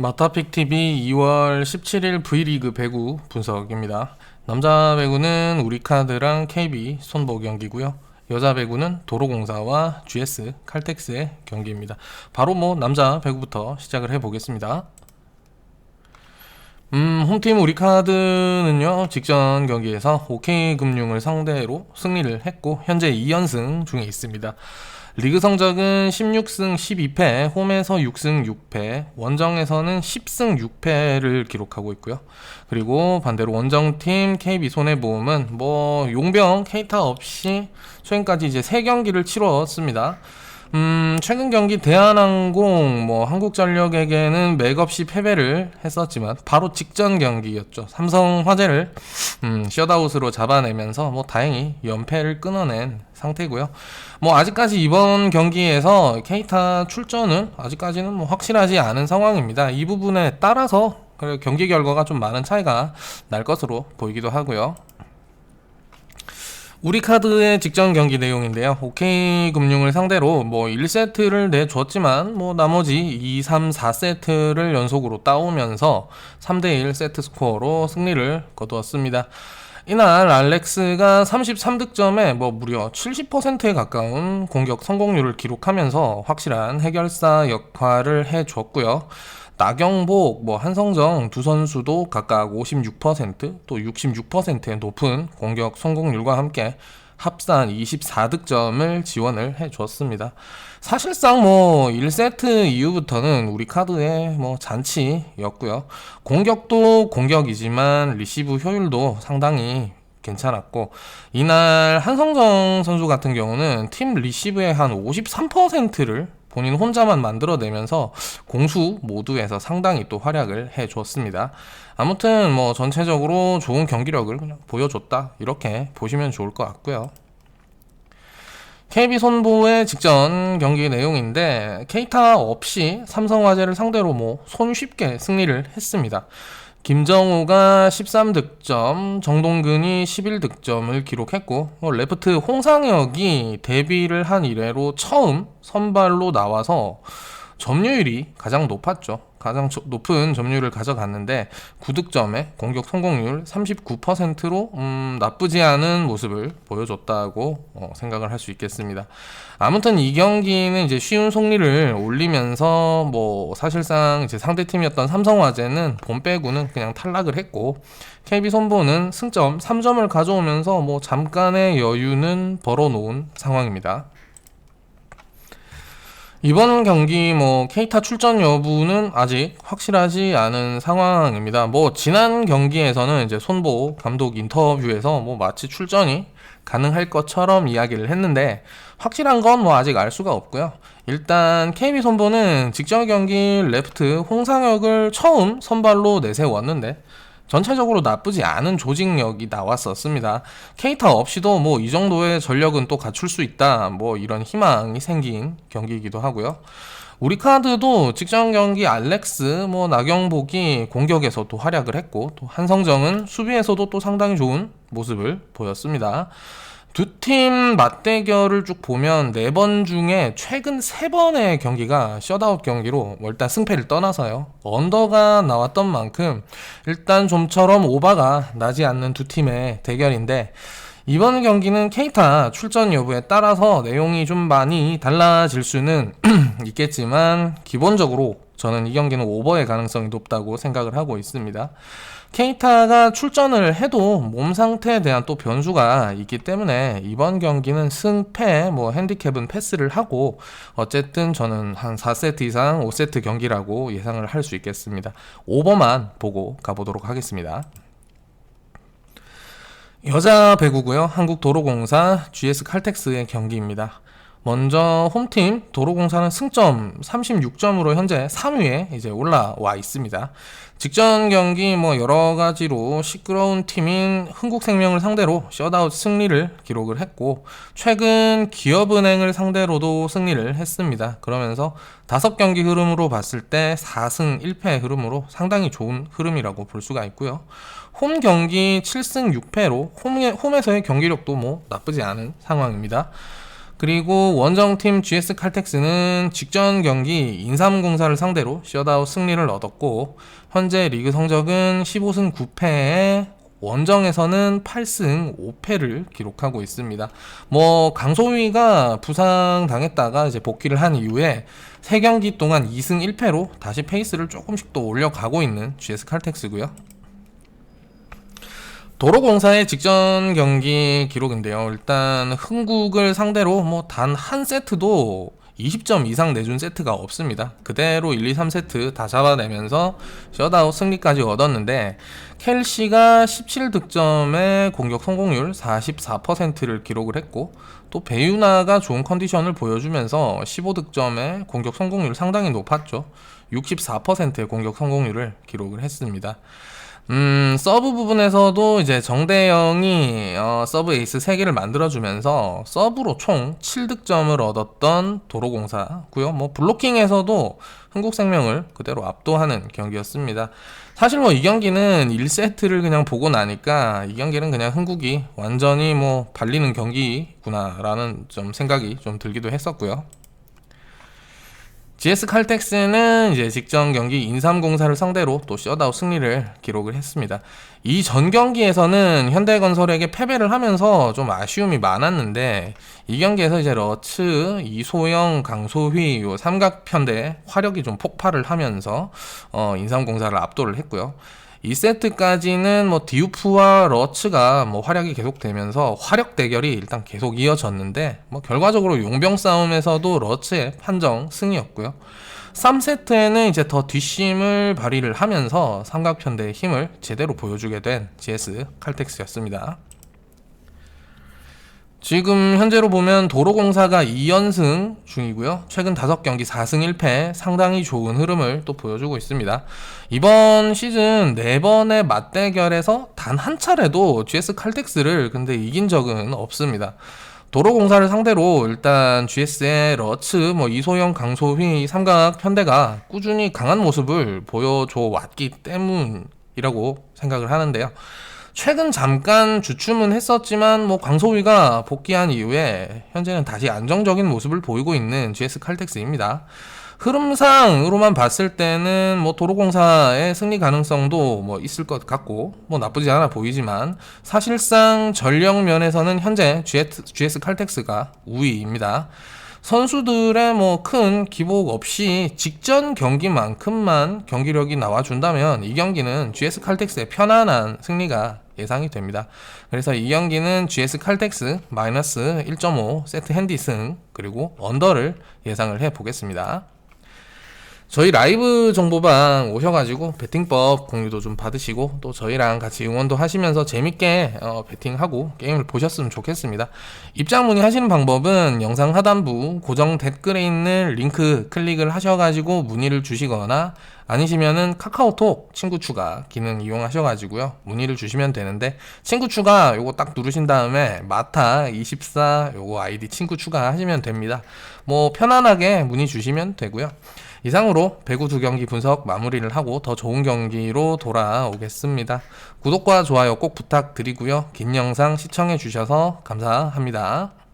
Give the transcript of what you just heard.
마타픽 TV 2월 17일 V리그 배구 분석입니다. 남자 배구는 우리카드랑 KB 손보 경기고요. 여자 배구는 도로공사와 GS 칼텍스의 경기입니다. 바로 뭐 남자 배구부터 시작을 해 보겠습니다. 음, 홈팀 우리카드는요, 직전 경기에서 OK금융을 상대로 승리를 했고, 현재 2연승 중에 있습니다. 리그 성적은 16승 12패, 홈에서 6승 6패, 원정에서는 10승 6패를 기록하고 있고요. 그리고 반대로 원정팀 KB 손해보험은 뭐 용병 케이타 없이 최근까지 이제 3경기를 치렀습니다. 음, 최근 경기 대한항공, 뭐, 한국전력에게는 맥없이 패배를 했었지만, 바로 직전 경기였죠. 삼성 화재를, 음, 셧아웃으로 잡아내면서, 뭐, 다행히 연패를 끊어낸 상태고요. 뭐, 아직까지 이번 경기에서 케이타 출전은 아직까지는 뭐 확실하지 않은 상황입니다. 이 부분에 따라서, 경기 결과가 좀 많은 차이가 날 것으로 보이기도 하고요. 우리 카드의 직전 경기 내용인데요. OK금융을 상대로 뭐 1세트를 내줬지만 뭐 나머지 2, 3, 4세트를 연속으로 따오면서 3대1 세트 스코어로 승리를 거두었습니다. 이날 알렉스가 33득점에 뭐 무려 70%에 가까운 공격 성공률을 기록하면서 확실한 해결사 역할을 해줬고요. 나경복, 뭐 한성정 두 선수도 각각 56%또 66%의 높은 공격 성공률과 함께 합산 24득점을 지원을 해 줬습니다. 사실상 뭐 1세트 이후부터는 우리 카드의 뭐 잔치였고요. 공격도 공격이지만 리시브 효율도 상당히 괜찮았고 이날 한성정 선수 같은 경우는 팀 리시브의 한 53%를 본인 혼자만 만들어내면서 공수 모두에서 상당히 또 활약을 해줬습니다. 아무튼 뭐 전체적으로 좋은 경기력을 그냥 보여줬다 이렇게 보시면 좋을 것 같고요. KB 손보의 직전 경기 내용인데 케이타 없이 삼성화재를 상대로 뭐 손쉽게 승리를 했습니다. 김정우가 13득점, 정동근이 11득점을 기록했고 어, 레프트 홍상혁이 데뷔를 한 이래로 처음 선발로 나와서 점유율이 가장 높았죠. 가장 높은 점유율을 가져갔는데 9득점에 공격 성공률 39%로 음, 나쁘지 않은 모습을 보여줬다고 어, 생각을 할 수 있겠습니다. 아무튼 이 경기는 이제 쉬운 승리를 올리면서 뭐 사실상 이제 상대 팀이었던 삼성화재는 본 빼고는 그냥 탈락을 했고 KB 손보는 승점 3점을 가져오면서 뭐 잠깐의 여유는 벌어놓은 상황입니다. 이번 경기 뭐 케이타 출전 여부는 아직 확실하지 않은 상황입니다. 뭐 지난 경기에서는 이제 손보 감독 인터뷰에서 뭐 마치 출전이 가능할 것처럼 이야기를 했는데 확실한 건 뭐 아직 알 수가 없고요. 일단 KB 손보는 직전 경기 레프트 홍상혁을 처음 선발로 내세웠는데 전체적으로 나쁘지 않은 조직력이 나왔었습니다. 케이타 없이도 뭐 이 정도의 전력은 또 갖출 수 있다. 뭐 이런 희망이 생긴 경기이기도 하고요. 우리 카드도 직전 경기 알렉스, 뭐 나경복이 공격에서도 활약을 했고 또 한성정은 수비에서도 또 상당히 좋은 모습을 보였습니다. 두 팀 맞대결을 쭉 보면 네 번 중에 최근 세 번의 경기가 셧아웃 경기로 뭐 일단 승패를 떠나서요. 언더가 나왔던 만큼 일단 좀처럼 오바가 나지 않는 두 팀의 대결인데 이번 경기는 케이타 출전 여부에 따라서 내용이 좀 많이 달라질 수는 있겠지만 기본적으로 저는 이 경기는 오버의 가능성이 높다고 생각을 하고 있습니다. 케이타가 출전을 해도 몸 상태에 대한 또 변수가 있기 때문에 이번 경기는 승패, 뭐 핸디캡은 패스를 하고 어쨌든 저는 한 4세트 이상 5세트 경기라고 예상을 할 수 있겠습니다. 오버만 보고 가보도록 하겠습니다. 여자 배구고요. 한국도로공사 GS 칼텍스의 경기입니다. 먼저 홈팀 도로공사는 승점 36점으로 현재 3위에 이제 올라와 있습니다. 직전 경기 뭐 여러 가지로 시끄러운 팀인 흥국생명을 상대로 셧아웃 승리를 기록을 했고 최근 기업은행을 상대로도 승리를 했습니다. 그러면서 다섯 경기 흐름으로 봤을 때 4승 1패 흐름으로 상당히 좋은 흐름이라고 볼 수가 있고요. 홈 경기 7승 6패로 홈에, 홈에서의 경기력도 뭐 나쁘지 않은 상황입니다. 그리고 원정팀 GS 칼텍스는 직전 경기 인삼공사를 상대로 셧아웃 승리를 얻었고 현재 리그 성적은 15승 9패에 원정에서는 8승 5패를 기록하고 있습니다. 뭐 강소희가 부상 당했다가 이제 복귀를 한 이후에 3경기 동안 2승 1패로 다시 페이스를 조금씩 또 올려가고 있는 GS 칼텍스고요. 도로공사의 직전 경기 기록인데요. 일단 흥국을 상대로 뭐 단 한 세트도 20점 이상 내준 세트가 없습니다. 그대로 1, 2, 3세트 다 잡아내면서 셧아웃 승리까지 얻었는데 켈시가 17득점에 공격 성공률 44%를 기록을 했고 또 배유나가 좋은 컨디션을 보여주면서 15득점에 공격 성공률 상당히 높았죠. 64%의 공격 성공률을 기록을 했습니다. 음, 서브 부분에서도 이제 정대영이 어, 서브 에이스 3개를 만들어주면서 서브로 총 7득점을 얻었던 도로공사고요. 뭐 블로킹에서도 흥국생명을 그대로 압도하는 경기였습니다. 사실 뭐 이 경기는 1세트를 그냥 보고 나니까 이 경기는 그냥 흥국이 완전히 뭐 발리는 경기구나라는 좀 생각이 좀 들기도 했었고요. GS 칼텍스는 이제 직전 경기 인삼공사를 상대로 또 셧아웃 승리를 기록을 했습니다. 이 전 경기에서는 현대건설에게 패배를 하면서 좀 아쉬움이 많았는데 이 경기에서 이제 러츠, 이소영, 강소휘 요 삼각편대 화력이 좀 폭발을 하면서 어, 인삼공사를 압도를 했고요. 2세트까지는 뭐 디우프와 러츠가 뭐 활약이 계속되면서 화력 대결이 일단 계속 이어졌는데 뭐 결과적으로 용병 싸움에서도 러츠의 판정 승이었고요. 3세트에는 이제 더 뒷심을 발휘를 하면서 삼각편대의 힘을 제대로 보여주게 된 GS 칼텍스였습니다. 지금 현재로 보면 도로공사가 2연승 중이고요. 최근 5경기 4승 1패 상당히 좋은 흐름을 또 보여주고 있습니다. 이번 시즌 4번의 맞대결에서 단 한 차례도 GS 칼텍스를 근데 이긴 적은 없습니다. 도로공사를 상대로 일단 GS의 러츠, 뭐 이소영, 강소휘 삼각 편대가 꾸준히 강한 모습을 보여줘 왔기 때문이라고 생각을 하는데요. 최근 잠깐 주춤은 했었지만 뭐 광소위가 복귀한 이후에 현재는 다시 안정적인 모습을 보이고 있는 GS 칼텍스입니다. 흐름상으로만 봤을 때는 뭐 도로공사의 승리 가능성도 뭐 있을 것 같고 뭐 나쁘지 않아 보이지만 사실상 전력 면에서는 현재 GS, GS 칼텍스가 우위입니다. 선수들의 뭐 큰 기복 없이 직전 경기만큼만 경기력이 나와준다면 이 경기는 GS 칼텍스의 편안한 승리가 예상이 됩니다. 그래서 이 경기는 GS 칼텍스 마이너스 1.5 세트 핸디 승 그리고 언더를 예상을 해 보겠습니다. 저희 라이브 정보방 오셔가지고 베팅법 공유도 좀 받으시고 또 저희랑 같이 응원도 하시면서 재밌게 어, 베팅하고 게임을 보셨으면 좋겠습니다. 입장 문의하시는 방법은 영상 하단부 고정 댓글에 있는 링크 클릭을 하셔가지고 문의를 주시거나 아니시면은 카카오톡 친구 추가 기능 이용하셔가지고요 문의를 주시면 되는데 친구 추가 요거 딱 누르신 다음에 마타 24 요거 아이디 친구 추가하시면 됩니다. 뭐 편안하게 문의 주시면 되고요. 이상으로 배구 두 경기 분석 마무리를 하고 더 좋은 경기로 돌아오겠습니다. 구독과 좋아요 꼭 부탁드리고요. 긴 영상 시청해 주셔서 감사합니다.